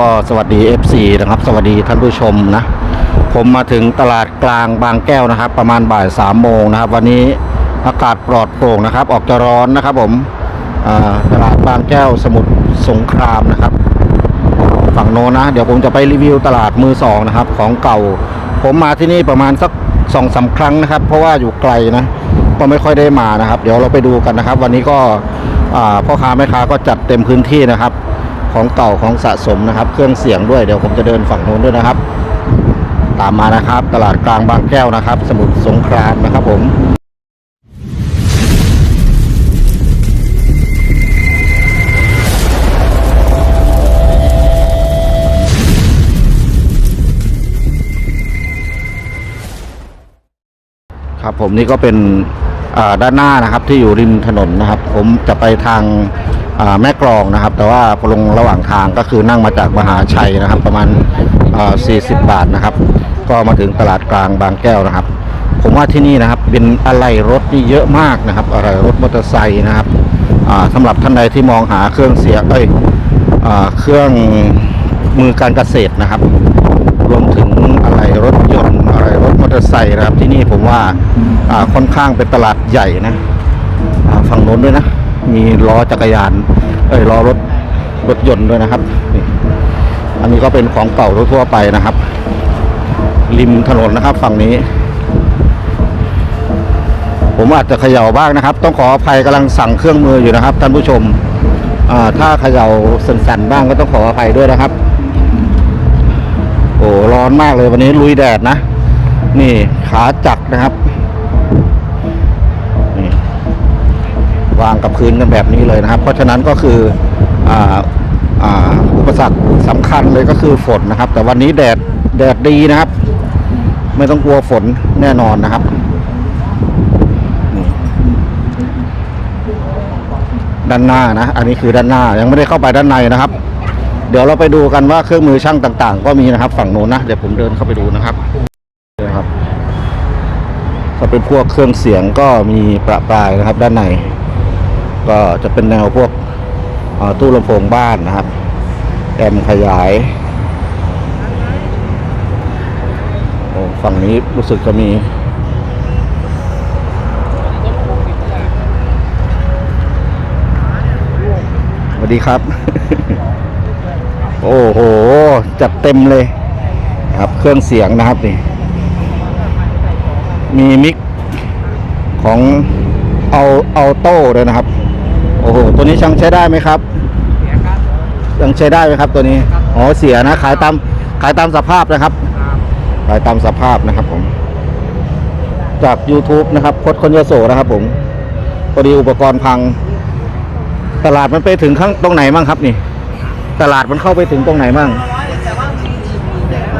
ก็สวัสดี FC นะครับ สวัสดีท่านผู้ชมนะ ผมมาถึงตลาดกลางบางแก้วนะครับ ประมาณบ่ายสามโมงนะครับ วันนี้อากาศปลอดโปร่งนะครับ ออกจะร้อนนะครับ ผมตลาดบางแก้วสมุทรสงครามนะครับ ฝั่งโน้นนะ เดี๋ยวผมจะไปรีวิวตลาดมือสองนะครับ ของเก่า ผมมาที่นี่ประมาณสักสองสาครั้งนะครับ เพราะว่าอยู่ไกลนะ ก็ไม่ค่อยได้มานะครับ เดี๋ยวเราไปดูกันนะครับ วันนี้ก็พ่อค้าแม่ค้าก็จัดเต็มพื้นที่นะครับ ของเก่าของสะสมนะครับ เครื่องเสียงด้วยเดี๋ยวผมจะเดินฝั่งโน้นด้วยนะครับ ตามมานะครับ ตลาดกลางบางแก้วนะครับ สมุทรสงครามนะครับผมครับผมนี่ก็เป็นด้านหน้านะครับที่อยู่ริมถนนนะครับ ผมจะไปทาง แม่กลองนะครับ แต่ว่าลงระหว่างทางก็คือนั่งมาจากมหาชัยนะครับ ประมาณ 40 บาทนะครับ ก็มาถึงตลาดกลางบางแก้วนะครับ ผมว่าที่นี่นะครับเป็นอะไหล่รถนี่เยอะมากนะครับ อะไหล่รถมอเตอร์ไซค์นะครับอ่าสำหรับท่านใดที่มองหาเครื่องเสียงเอ้ยอเครื่องมือการเกษตรนะครับ รวมถึงอะไรรถยนต์อะไรรถมอเตอร์ไซค์นะครับ ที่นี่ผมว่าค่อนข้างเป็นตลาดใหญ่นะฝั่งโน้นด้วยนะ มีล้อจักรยาน เอ้ยล้อรถรถยนต์ด้วยนะครับนี่อันนี้ก็เป็นของเก่าทั่วไปนะครับ ริมถนนนะครับ ฝั่งนี้ ผมอาจจะเขย่าบ้างนะครับ ต้องขออภัยกำลังสั่งเครื่องมืออยู่นะครับ ท่านผู้ชมอ่าถ้าเขย่าสั่นๆบ้างก็ต้องขออภัยด้วยนะครับ โอ้ร้อนมากเลยวันนี้ลุยแดดนะ นี่ขาจักรนะครับ วางกับพื้นกันแบบนี้เลยนะครับ เพราะฉะนั้นก็คืออ่าอ่าอุปสรรคสำคัญเลยก็คือฝนนะครับ แต่วันนี้แดดแดดดีนะครับ ไม่ต้องกลัวฝนแน่นอนนะครับด้านหน้านะ อันนี้คือด้านหน้ายังไม่ได้เข้าไปด้านในนะครับ เดี๋ยวเราไปดูกันว่าเครื่องมือช่างต่าง ๆ ก็มีนะครับ ฝั่งโน้นนะเดี๋ยวผมเดินเข้าไปดูนะครับนี่ครับถ้าเป็นพวกเครื่องเสียงก็มีประปรายนะครับ ด้านใน ก็จะเป็นแนวพวกตู้ลำโพงบ้านนะครับ แอมขยายฝั่งนี้รู้สึกจะมีสวัสดีครับ โอ้โห จัดเต็มเลย ครับเครื่องเสียงนะครับนี่ มีมิกของเอาเอาโต้เลยนะครับ โอ้โห ตัวนี้ช่างใช้ได้ไหมครับยังใช้ได้ไหมครับตัวนี้ อ๋อ เสียนะ ขายตาม ขายตามสภาพนะครับขายตามสภาพนะครับผม จาก YouTube นะครับพดคนยโสนะครับผม พอดีอุปกรณ์พัง ตลาดมันไปถึงข้างตรงไหนบ้างครับนี่ ตลาดมันเข้าไปถึงตรงไหนบ้าง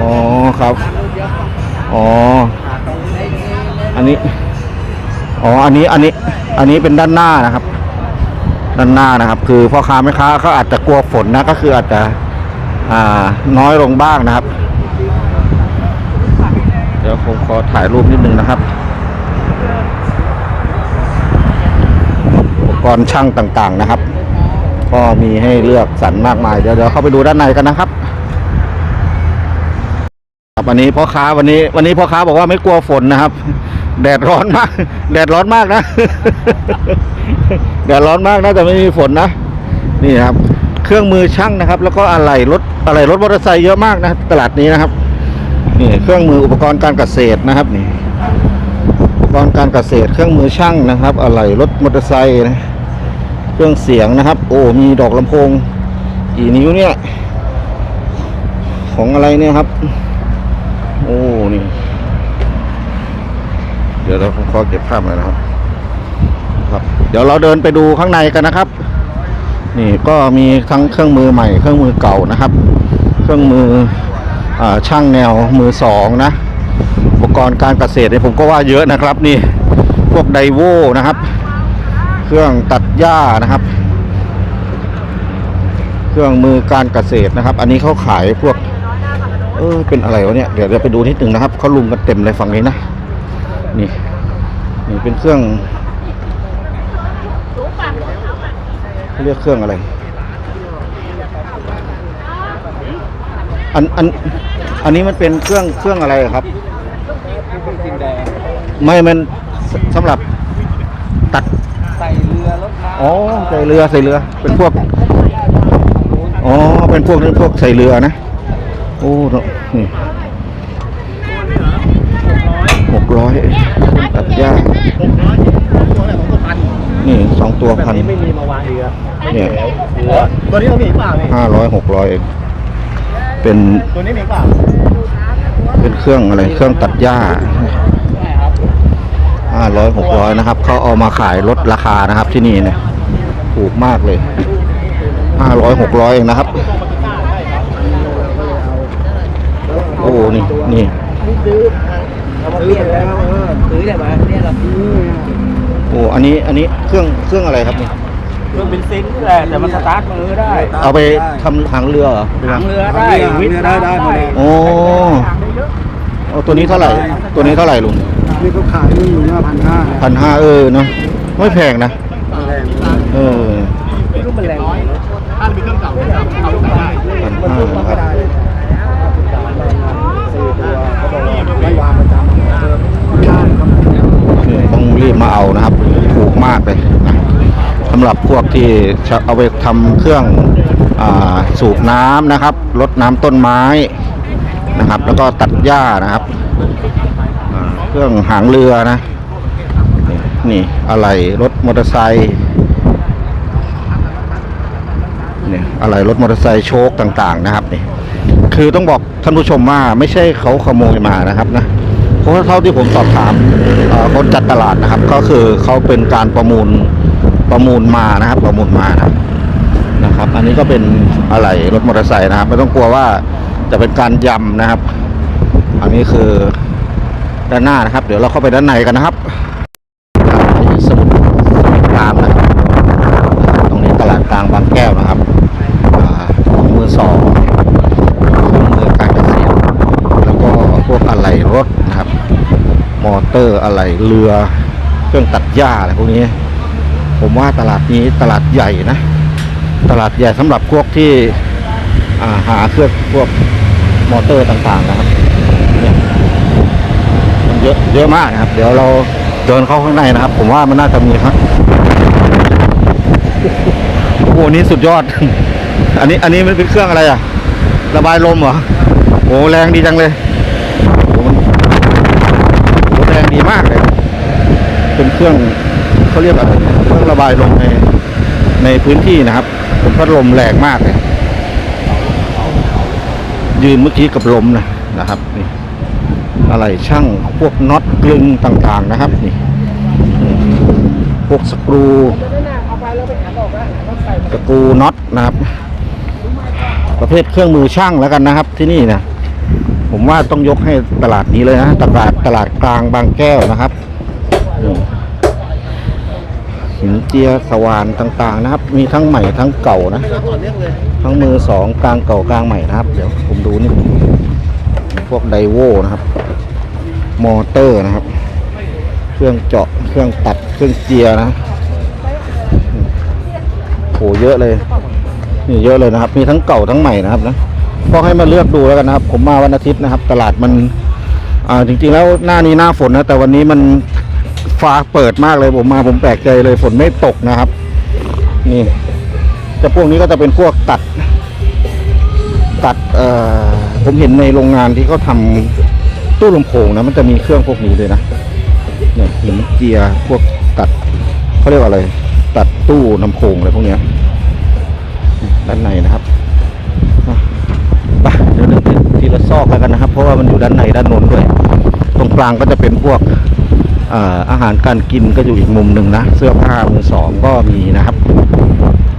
อ๋อครับ อ๋อ อันนี้ อ๋อ อันนี้ อันนี้ อันนี้เป็นด้านหน้านะครับ ด้านหน้านะครับ คือพ่อค้าแม่ค้าเขาอาจจะกลัวฝนนะก็คืออาจจะอ่าน้อยลงบ้างนะครับ เดี๋ยวผมขอถ่ายรูปนิดนึงนะครับอุปกรณ์ช่างต่างๆนะครับ ก็มีให้เลือกสรรมากมายเดี๋ยวเดี๋ยวเข้าไปดูด้านในกันนะครับครับวันนี้พ่อค้าวันนี้ วันนี้พ่อค้าบอกว่าไม่กลัวฝนนะครับ แดดร้อนมาก แดดร้อนมากนะ แดดร้อนมากนะแต่ไม่มีฝนนะ นี่ครับ เครื่องมือช่างนะครับ แล้วก็อะไหล่รถอะไหล่รถมอเตอร์ไซค์เยอะมากนะ ตลาดนี้นะครับ นี่เครื่องมืออุปกรณ์การเกษตรนะครับ นี่ อุปกรณ์การเกษตร เครื่องมือช่างนะครับ อะไหล่รถมอเตอร์ไซค์นะเครื่องเสียงนะครับ โอ้มีดอกลำโพงกี่นิ้วเนี่ย ของอะไรเนี่ยครับ โอ้นี่ เดี๋ยวเราขอเก็บภาพหน่อยนะครับครับ เดี๋ยวเราเดินไปดูข้างในกันนะครับ นี่ก็มีทั้งเครื่องมือใหม่ เครื่องมือเก่านะครับ เครื่องมืออช่างแนวมือสองนะ อุปกรณ์การเกษตรเนี่ยผมก็ว่าเยอะนะครับ นี่พวกไดโวนะครับ เครื่องตัดหญ้านะครับ เครื่องมือการเกษตรนะครับ อันนี้เขาขายพวก เออเป็นอะไรวะเนี่ยเดี๋ยวเดี๋ยวไปดูนิดนึงนะครับเขาลุมกันเต็มเลยฝั่งนี้นะ นี่ นี่เป็นเครื่องเขาเรียกเครื่องอะไร อันอันอันนี้มันเป็นเครื่องเครื่องอะไรครับเป็นดินแดงไม่ มันสสำหรับตัดใส่เรือรถน้ำอ๋อใส่เรือใส่เรือ เป็นพวก อ๋อ เป็นพวกนี้พวกใส่เรือนะ โอ้เนอะนี่ หกร้อยตัดหญ้านี่สองตัวแบบพันนี้ไม่มีมาวางเรือเนี่ยตัวนี้เรามีเปล่าพี่ห้าร้อยหกร้อยเองเป็นตัวนี้มีเปล่าเป็นเครื่องอะไรเครื่องตัดหญ้าห้าร้อยหกร้อยนะครับเขาเอามาขายลดราคานะครับที่นี่เนี่ยถูกมากเลยห้าร้อยหกร้อยเองนะครับ โอ้นี่นี่ ซื้อซื้อไปแล้วเออซื้อได้ไหมเนี่ยเราโอ้อันนี้อันนี้เครื่องเครื่องอะไรครับนี่เครื่องเบนซินนี่แหละแต่มันสตาร์ทมือได้เอาไปทำหางเรือเหรอหางเรือได้วิทย์ได้ได้โอ้เอาตัวนี้เท่าไหร่ ตัวนี้เท่าไหร่ลุงนี่เขาขายนี่อยู่เนี่ยพันห้าพันห้าเออเนาะไม่แพงนะเออ ไม่รู้มันแรงท่านมีเครื่องเก่าเอาได้ พันห้านะครับ สี่ตัวเขาบอกว่าไม่วางประจำใช่ครับ นี่ ต้องรีบมาเอานะครับ ถูกมากเลยนะสำหรับพวกที่เอาไปทำเครื่องอสูบน้ำนะครับลดน้ำต้นไม้นะครับ แล้วก็ตัดหญ้านะครับเครื่องหางเรือนะ นี่นี่อะไรรถมอเตอร์ไซค์เนี่ยอะไรรถมอเตอร์ไซค์โชคต่างๆนะครับนี่คือต้องบอกท่านผู้ชมว่าไม่ใช่เขาขโมยมานะครับนะ เพราะว่าเท่าที่ผมสอบถามคนจัดตลาดนะครับ ก็คือเขาเป็นการประมูลประมูลมานะครับ ประมูลมานะครับนะครับ อันนี้ก็เป็นอะไรรถมอเตอร์ไซค์นะครับ ไม่ต้องกลัวว่าจะเป็นการยำนะครับ อันนี้คือด้านหน้านะครับ เดี๋ยวเราเข้าไปด้านในกันนะครับ สมุทรสงครามนะครับตรงนี้ตลาดกลางบางแก้วนะครับอ่าของมือสองของมือการเกษตรแล้วก็พวกอะไหล่รถนะครับ มอ เตอร์อะไหล่เรือเครื่องตัดหญ้าอะไรพวกนี้ ผมว่าตลาดนี้ตลาดใหญ่นะ ตลาดใหญ่สำหรับพวกที่าหาเครื่องพวกมอเตอร์ต่างๆนะครับเนี่ยมันเยอะเยอะมากนะครับ เดี๋ยวเราเดินเข้าข้างในนะครับ ผมว่ามันน่าจะมีครับโอ้โหนี่สุดยอด อันนี้อันนี้มันเป็นเครื่องอะไรอะระบายลมเหรอโอ้แรงดีจังเลยโอ้มันโอ้แรง ดีมากเลย เป็นเครื่องเขาเรียกอะไรเครื่องระบายลมในในพื้นที่นะครับเป็นพัดลมแรงมากเลยยืนเมื่อกี้กับลมนะนะครับนี่อะไรช่างพวกน็อตกลึงต่างๆนะครับนี่นี่พวกสกรูสกรูน็อตนะครับ ประเภทเครื่องมือช่างแล้วกันนะครับที่นี่นะ ผมว่าต้องยกให้ตลาดนี้เลยนะตลาดตลาดกลางบางแก้วนะครับหินเจียสวานต่างๆนะครับ มีทั้งใหม่ทั้งเก่านะ ทั้งมือสองกลางเก่ากลางใหม่นะครับ เดี๋ยวผมดูนี่พวกไดโวนะครับ มอเตอร์นะครับ เครื่องเจาะเครื่องตัดเครื่องเจียนะโหเยอะเลยนี่เยอะเลยนะครับ มีทั้งเก่าทั้งใหม่นะครับนะ ก็ให้มาเลือกดูแล้วกันนะครับ ผมมาวันอาทิตย์นะครับ ตลาดมันอ่าจริงๆแล้วหน้านี้หน้าฝนนะ แต่วันนี้มันฟ้าเปิดมากเลยผมมาผมแปลกใจเลยฝนไม่ตกนะครับ นี่แต่พวกนี้ก็จะเป็นพวกตัด ตัดเอ่อผมเห็นในโรงงานที่เขาทำตู้ลำโพงนะมันจะมีเครื่องพวกนี้เลยนะเนี่ยหินเจียพวกตัดเขาเรียกว่าอะไร ตัดตู้ลำโพงอะไรพวกเนี้ยด้านในนะครับอะไปเดี๋ยวเดินทีละ ซอกแล้วกันนะครับ เพราะว่ามันอยู่ด้านในด้านโน้นด้วย ตรงกลางก็จะเป็นพวกอาหารการกินก็อยู่อีกมุมหนึ่งนะ เสื้อผ้ามือสองก็มีนะครับ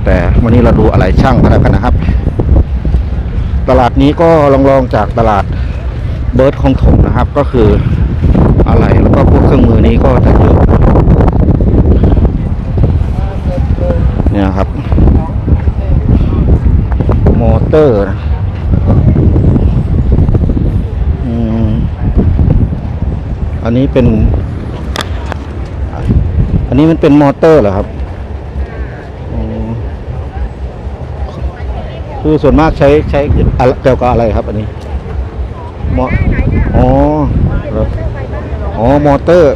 แต่วันนี้เราดูอะไรช่างก็แล้วกันนะครับ ตลาดนี้ก็ลองลองจากตลาดเบิร์ดของถมนะครับ ก็คืออะไรแล้วก็พวกเครื่องมือนี้ก็จะเยอะเนี่ยครับ มอเตอร์นะอืมอั นนี้เป็น อันนี้มันเป็นมอเตอร์เหรอครับ คือส่วนมากใช้ใช้เกี่ยวกับอะไรครับ อันนี้มออ๋อเหรอ๋อ มอเตอร์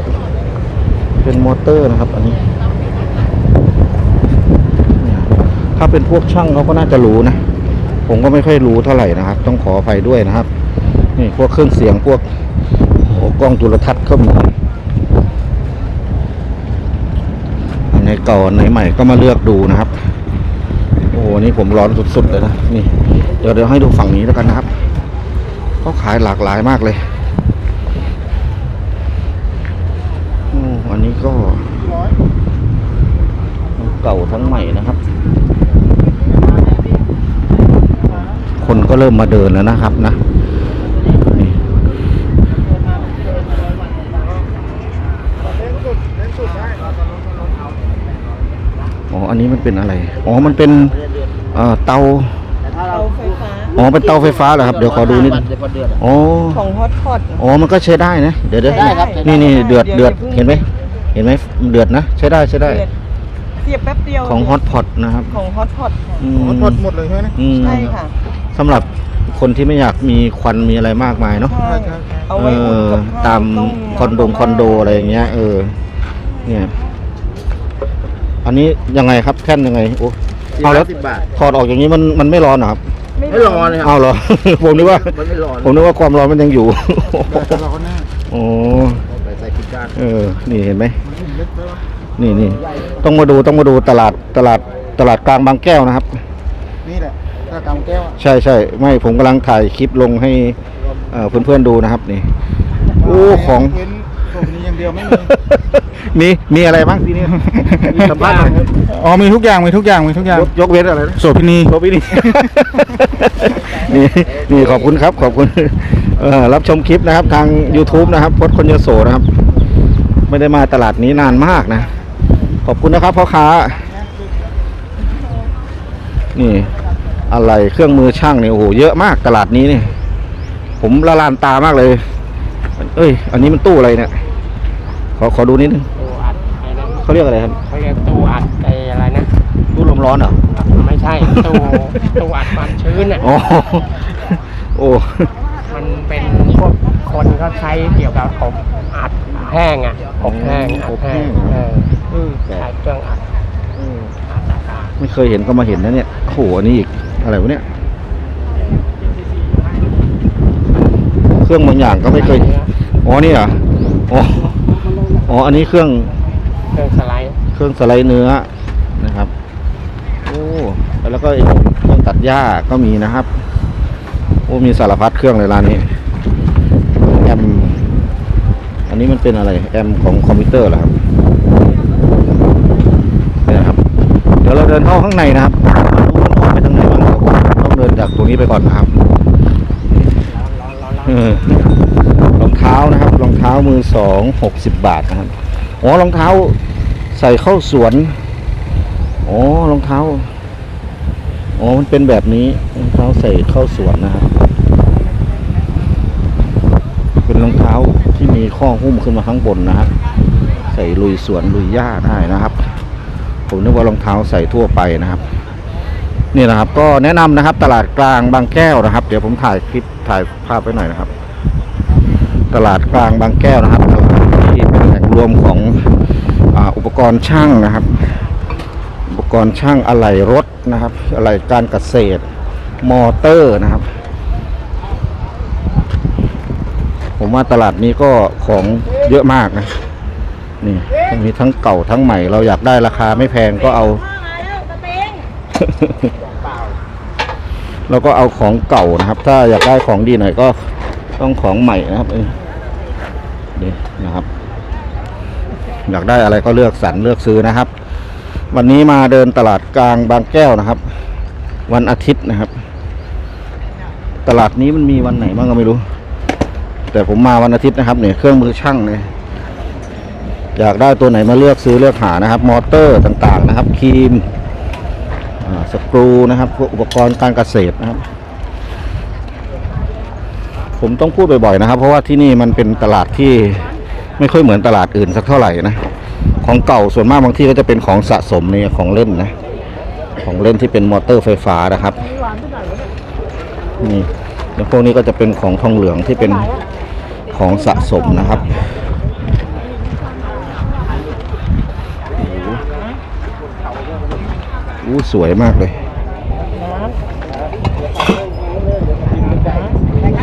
เป็นมอเตอร์นะครับ อันนี้ ถ้าเป็นพวกช่างเขาก็น่าจะรู้นะ ผมก็ไม่ค่อยรู้เท่าไหร่นะครับ ต้องขออภัยด้วยนะครับ นี่พวกเครื่องเสียงพวก กล้องจุลทรรศน์ก็มีอันไหนเก่าอันไหนใหม่ก็มาเลือกดูนะครับ โอ้โหนี่ผมร้อนสุดๆเลยนะนี่เดี๋ยวเดี๋ยวให้ดูฝั่งนี้แล้วกันนะครับเขาขายหลากหลายมากเลยโอ้อันนี้ก็เก่าทั้งใหม่นะครับ คนก็เริ่มมาเดินแล้วนะครับนะนี่ เล่นสุดเล่นสุดได้ อ๋อ อันนี้มันเป็นอะไร อ๋อ มันเป็นเอ่อเตาถ้าเราเตาไฟฟ้า อ๋อ เป็นเตาไฟฟ้าเหรอครับ เดี๋ยวขอดูนิดเดี๋ยวพอเดือดอ๋อ ของฮอตพอตอ๋อ มันก็ใช้ได้นะ เดี๋ยวเดี๋ยวได้ครับนี่นี่เดือดเดี๋เดือยวดเพิ่งเห็นไหม เห็นไหมเดือดนะ ใช้ได้ใช้ได้เดือดเสียบแป๊บเดียว ของฮอตพอตนะครับ ของฮอตพอตอืมมันหมดหมดเลยใช่ไหมอืมใช่ค่ะสำหรับคนที่ไม่อยากมีควันมีอะไรมากมายเนาะใช่ใช่ใช่เอาไว้อุ่นกับข้าวตามต้คอนโดคอนโดอะไรอย่างเงี้ย เออ เนี่ย อันนี้ยังไงครับแท่นยังไงโอ้เอาแล้วสิบบาท ถอดออกอย่างนี้มันมันไม่ร้อนเหรอครับไม่ร้อนเลยครัเอาเหรอ ผมนึกว่ามันไม่ร้อนผมนึกว่าความร้อนมันยังอยู่แต่ร้อนแน่โอ้ไปใส่กินการเออ นี่เห็นไหม มันถึงเล็กไปวะนี่นี่ต้องมาดูต้องมาดูตลาดตลาดตลาดกลางบางแก้วนะครับ นี่แหละถ้ากำแก้วอะใช่ใช่ไม่ผมกำลังถ่ายคลิปลงให้เอ่อเพื่อนๆดูนะครับนี่ โอ้ของเว้นส่งนี้อย่าง เดียวไม่มี มีมีอะไรบ้างที่นี่มีสัมภาษณ์หน่อยครับ อ๋อมีทุกอย่างมีทุกอย่างมีทุกอย่างยกยกเว้นอะไรนะโสพินีโรบินี่นี่นี่ขอบคุณครับ ขอบคุณเอ่อรับชมคลิปนะครับ ทาง YouTube นะครับพดคนยโสนะครับ ไม่ได้มาตลาดนี้นานมากนะ ขอบคุณนะครับพ่อค้า นี่ อะไรเครื่องมือช่างเนี่ยโอ้โหเยอะมากตลาดนี้นี่ผมละลานตามากเลย เอ้ย อันนี้มันตู้อะไรเนี่ย ขอขอดูนิดนึงตู้อัดไอ้นั่นเขาเรียกอะไรครับเขาเรียกตู้อัดไอ้อะไรนะ ตู้ลมร้อนเหรอไม่ใช่ ตู้ตู้อัดความชื้นอะ อ๋อโอ้มันเป็นพวกคนเขาใช้เกี่ยวกับอบอัดแห้งอะอบแห้งอัดแห้งเอออืมใช้เครื่องอัดอัดอากาศไม่เคยเห็นก็มาเห็นนะเนี่ยโอ้โหอันนี้อีกอะไรวะเนี่ยเครื่องบางอย่างก็ไม่เคยอ๋อนี่เหรออ๋อ อ๋อ อันนี้เครื่องเครื่องสไลด์เครื่องสไลด์เนื้อนะครับ โอ้แล้วก็ไอ้เครื่องตัดหญ้าก็มีนะครับ โอ้มีสารพัดเครื่องเลยร้านนี้แอมอันนี้มันเป็นอะไรแอมของคอมพิวเตอร์เหรอครับเนี่ยนะครับ เดี๋ยวเราเดินเข้าข้างในนะครับมาดูมันออกไปทางไหนบ้างครับต้องเดินจากตรงนี้ไปก่อนนะครับ เออ มือสองหกสิบบาทนะครับอ๋อรองเท้าใส่เข้าสวนอ๋อรองเท้าอ๋อมันเป็นแบบนี้รองเท้าใส่เข้าสวนนะครับเป็นรองเท้าที่มีข้อหุ้มขึ้นมาข้างบนนะครับใส่ลุยสวนลุยหญ้าได้นะครับ ผมนึกว่ารองเท้าใส่ทั่วไปนะครับนี่นะครับก็แนะนำนะครับตลาดกลางบางแก้วนะครับ เดี๋ยวผมถ่ายคลิปถ่ายภาพไว้หน่อยนะครับ ตลาดกลางบางแก้วนะครับตลาดที่เป็นแหล่งรวมของออุปกรณ์ช่างนะครับ อุปกรณ์ช่างอะไหล่รถนะครับอะไหล่การเกษตรมอเตอร์นะครับ ผมว่าตลาดนี้ก็ของเยอะมากนะนี่มีทั้งเก่าทั้งใหม่ เราอยากได้ราคาไม่แพงก็เอาเราก็เอาของเก่านะครับ ถ้าอยากได้ของดีหน่อยก็ต้องของใหม่นะครับ นี่นะครับ อยากได้อะไรก็เลือกสรรเลือกซื้อนะครับ วันนี้มาเดินตลาดกลางบางแก้วนะครับ วันอาทิตย์นะครับ ตลาดนี้มันมีวันไหนบ้างก็ไม่รู้ แต่ผมมาวันอาทิตย์นะครับเนี่ยเครื่องมือช่างเนี่ยอยากได้ตัวไหนมาเลือกซื้อเลือกหานะครับ มอเตอร์ต่างๆนะครับครีมสกรูนะครับพวกอุปกรณ์การเกษตรนะครับ ผมต้องพูดบ่อยๆนะครับ เพราะว่าที่นี่มันเป็นตลาดที่ไม่ค่อยเหมือนตลาดอื่นสักเท่าไหร่นะของเก่าส่วนมากบางที่ก็จะเป็นของสะสมเนี่ยของเล่นนะ ของเล่นที่เป็นมอเตอร์ไฟฟ้านะครับนี่แล้วพวกนี้ก็จะเป็นของทองเหลืองที่เป็นของสะสมนะครับอู้สวยมากเลย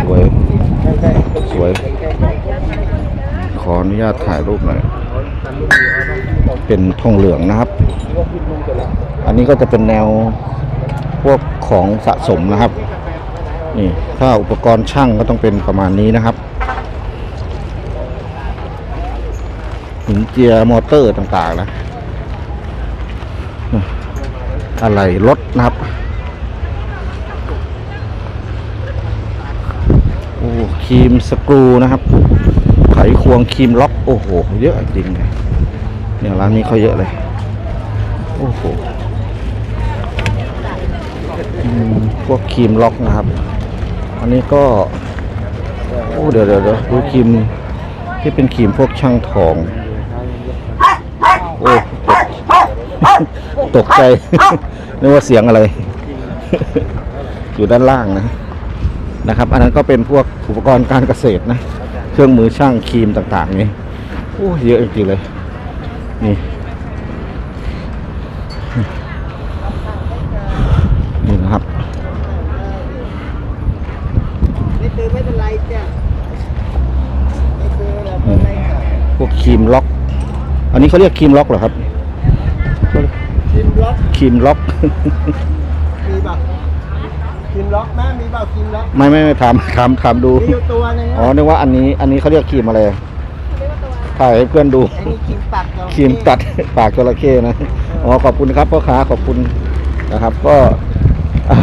สวย สวย ข ออนุญาตถ่ายรูปหน่อย เป็นทองเหลืองนะครับ อันนี้ก็จะเป็นแนวพวกของสะสมนะครับ นี่ถ้าอุปกรณ์ช่างก็ต้องเป็นประมาณนี้นะครับหินเจียมอเตอร์ต่างๆนะอะไรรถนะครับโอ้ครีมสกรูนะครับ ไขควงครีมล็อก โอ้โห เยอะจริงเลยเนี่ยร้านนี้เขาเยอะเลย โอ้โหพวกครีมล็อกนะครับ อันนี้ก็ โอ้เดี๋ยวเดี๋ยวเดี๋ยวดูครีมที่เป็นครีมพวกช่างทอง โอ้ตกใจ นึกว่าเสียงอะไร อยู่ด้านล่างนะนะครับ อันนั้นก็เป็นพวกอุปกรณ์การเกษตรนะ เครื่องมือช่างครีมต่างๆนี่โอ้เยอะจริงๆเลย นี่นี่นะครับไม่ซื้อไม่เป็นไรจ้ะไม่ซื้อแล้วไม่เป็นไรค่ะพวกครีมล็อก อันนี้เขาเรียกครีมล็อกเหรอครับกินล็อกครีมล็อกมีป่ะ กินล็อกแม่มีเปล่ากินล็อกไม่ไม่ไม่ถามถามถามดู มีอยู่ตัวหนึงอ๋อนึกว่าอันนี้อันนี้เขาเรียกครีมอะไรถ่ายให้เพื่อนดู ไอ้นี่กินปักเราครีมตัด ปากจระเข้นะ อ๋อขอบคุณครับพ่อค้าขอบคุณนะครับ ก็อะ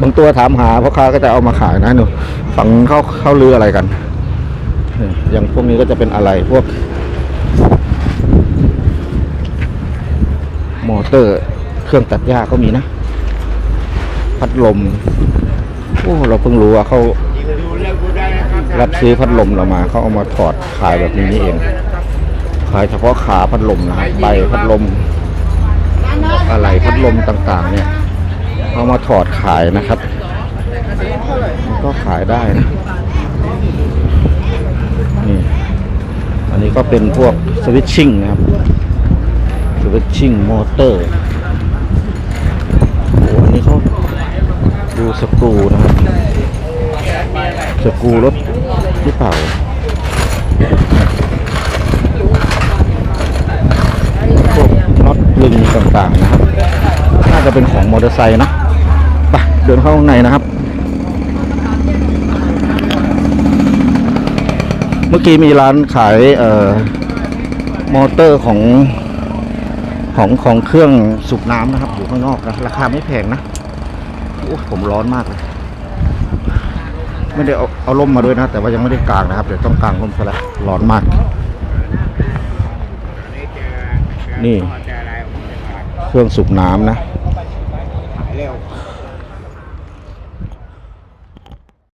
บางตัวถามหาพ่อค้าก็จะเอามาขายนะหนูฝังเข้าเข้าเรืออะไรกันนี่อย่างพวกนี้ก็จะเป็นอะไรพวก มอเตอร์เครื่องตัดหญ้าก็มีนะ พัดลมโอ้เราเพิ่งรู้ว่าเขารับซื้อพัดลมเรามาเขาเอามาถอดขายแบบนี้นี่เอง ขายเฉพาะขาพัดลมนะครับใบพัดลม อะไรพัดลมต่างๆ เนี่ย เอามาถอดขายนะครับ ก็ขายได้นะนี่อันนี้ก็เป็นพวกสวิตชิ่งนะครับสวิตชิ่งมอเตอร์ โอ้อันนี้เขา ดูสกรูนะครับ สกรูรถหรือเปล่าพวกน็อตลึงต่างๆนะครับ น่าจะเป็นของมอเตอร์ไซค์นะไปเดินเข้าข้างในนะครับ เมื่อกี้มีร้านขายเอ่อมอเตอร์ของของของเครื่องสูบน้ำนะครับ อยู่ข้างนอกนะราคาไม่แพงนะ โอ้ผมร้อนมากเลย ไม่ได้เอาเอาล่มมาด้วยนะ แต่ว่ายังไม่ได้กางนะครับ เดี๋ยวต้องกางล่มซะแล้วร้อนมาก นี่ เครื่องสูบน้ำนะ